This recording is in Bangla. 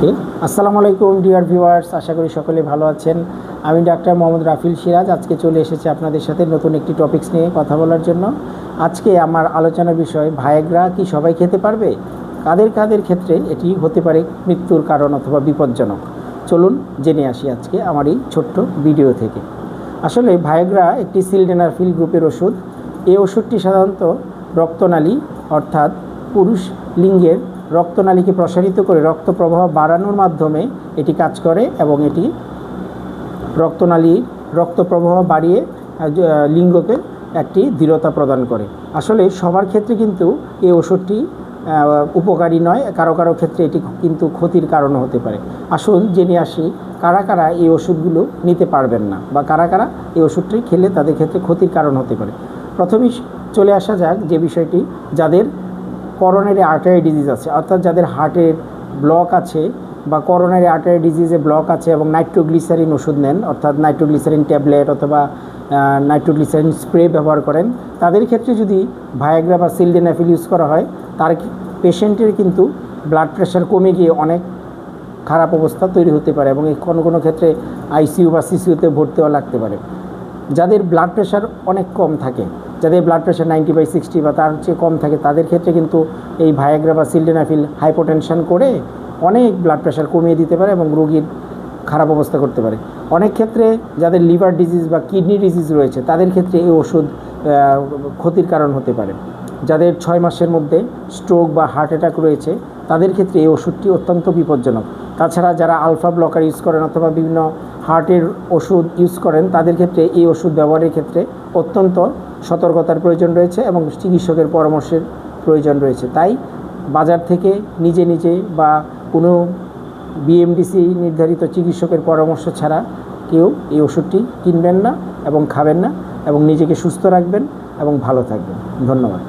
ওকে আসসালামু আলাইকুম, ডিয়ার ভিউয়ার্স, আশা করি সকলে ভালো আছেন। আমি ডাক্তার মোহাম্মদ রাফিল সিরাজ, আজকে চলে এসেছি আপনাদের সাথে নতুন একটি টপিকস নিয়ে কথা বলার জন্য। আজকে আমার আলোচনার বিষয়, ভায়াগ্রা কি সবাই খেতে পারবে? কাদের কাদের ক্ষেত্রে এটি হতে পারে মৃত্যুর কারণ অথবা বিপজ্জনক? চলুন জেনে আসি আজকে আমার এই ছোট্ট ভিডিও থেকে। আসলে ভায়াগ্রা একটি সিলডেনারফিল গ্রুপের ওষুধ। এই ওষুধটি সাধারণত রক্তনালী, অর্থাৎ পুরুষ লিঙ্গের রক্তনালীকে প্রসারিত করে রক্ত প্রবাহ বাড়ানোর মাধ্যমে এটি কাজ করে এবং এটি রক্তনালী রক্ত প্রবাহ বাড়িয়ে লিঙ্গকে একটি দৃঢ়তা প্রদান করে। আসলে সবার ক্ষেত্রে কিন্তু এই ওষুধটি উপকারী নয়। কারও কারও ক্ষেত্রে এটি কিন্তু ক্ষতির কারণ হতে পারে। আসুন জেনে আসি, কারা কারা এই ওষুধগুলো নিতে পারবেন না বা কারা কারা এই ওষুধটি খেলে তাদের ক্ষেত্রে ক্ষতির কারণ হতে পারে। প্রথমেই চলে আসা যাক যে বিষয়টি যাদের করোনারি আর্টারি ডিজিজ আছে। অর্থাৎ যাদের হার্টের ব্লক আছে বা করোনারি আর্টারি ডিজিজে ব্লক আছে এবং নাইট্রোগ্লিসারিন ওষুধ নেন, অর্থাৎ নাইট্রোগ্লিসারিন ট্যাবলেট অথবা নাইট্রোগ্লিসারিন স্প্রে ব্যবহার করেন, তাদের ক্ষেত্রে যদি ভায়াগ্রা বা সিলডেনাফিল ইউজ করা হয়, তার পেশেন্টের কিন্তু ব্লাড প্রেশার কমে গিয়ে অনেক খারাপ অবস্থা তৈরি হতে পারে এবং কোনো কোনো ক্ষেত্রে আইসিইউ বা সিসিউতে ভর্তিও লাগতে পারে। যাদের ব্লাড প্রেশার অনেক কম থাকে যাদের blood pressure ninety by sixty বা তার চেয়ে কম থাকে, তাদের ক্ষেত্রে কিন্তু এই ভায়াগ্রা বা সিলডেনাফিল হাইপোটেনশন করে অনেক ব্লাড প্রেশার কমিয়ে দিতে পারে এবং রোগীর খারাপ অবস্থা করতে পারে। অনেক ক্ষেত্রে যাদের লিভার ডিজিজ বা কিডনি ডিজিজ রয়েছে, তাদের ক্ষেত্রে এই ওষুধ ক্ষতির কারণ হতে পারে। যাদের ছয় মাসের মধ্যে স্ট্রোক বা হার্ট অ্যাটাক রয়েছে, তাদের ক্ষেত্রে এই ওষুধটি অত্যন্ত বিপজ্জনক। তাছাড়া যারা আলফা ব্লকার ইউজ করেন অথবা বিভিন্ন হার্টের ওষুধ ইউজ করেন, তাদের ক্ষেত্রে এই ওষুধ ব্যবহারের ক্ষেত্রে অত্যন্ত সতর্কতার প্রয়োজন রয়েছে এবং চিকিৎসকের পরামর্শের প্রয়োজন রয়েছে। তাই বাজার থেকে নিজে নিজে বা কোনো বিএমডিসি নির্ধারিত চিকিৎসকের পরামর্শ ছাড়া কেউ এই ওষুধটি কিনবেন না এবং খাবেন না এবং নিজেকে সুস্থ রাখবেন এবং ভালো থাকবেন। ধন্যবাদ।